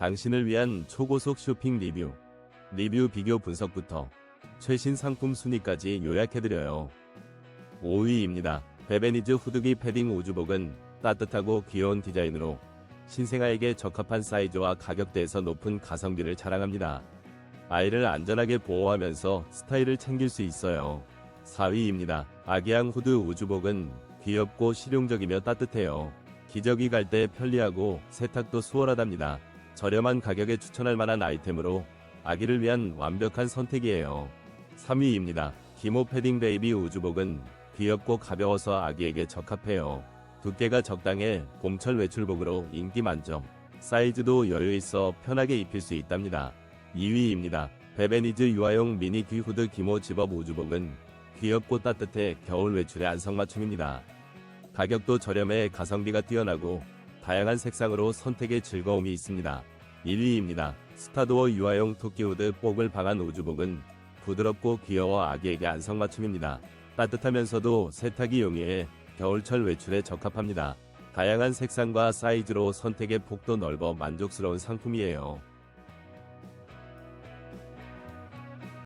당신을 위한 초고속 쇼핑 리뷰, 리뷰 비교 분석부터 최신 상품 순위까지 요약해드려요. 5위입니다. 베베니즈 후드기 패딩 우주복은 따뜻하고 귀여운 디자인으로 신생아에게 적합한 사이즈와 가격대에서 높은 가성비를 자랑합니다. 아이를 안전하게 보호하면서 스타일을 챙길 수 있어요. 4위입니다. 아기양 후드 우주복은 귀엽고 실용적이며 따뜻해요. 기저귀 갈 때 편리하고 세탁도 수월하답니다. 저렴한 가격에 추천할 만한 아이템으로 아기를 위한 완벽한 선택이에요. 3위입니다. 기모 패딩 베이비 우주복은 귀엽고 가벼워서 아기에게 적합해요. 두께가 적당해 봄철 외출복으로 인기 만점. 사이즈도 여유 있어 편하게 입힐 수 있답니다. 2위입니다. 베베니즈 유아용 미니 귀 후드 기모 집업 우주복은 귀엽고 따뜻해 겨울 외출에 안성맞춤입니다. 가격도 저렴해 가성비가 뛰어나고 다양한 색상으로 선택의 즐거움이 있습니다. 1위입니다. 스타도어 유아용 토끼 후드 복을 방한 우주복은 부드럽고 귀여워 아기에게 안성맞춤입니다. 따뜻하면서도 세탁이 용이해 겨울철 외출에 적합합니다. 다양한 색상과 사이즈로 선택의 폭도 넓어 만족스러운 상품이에요.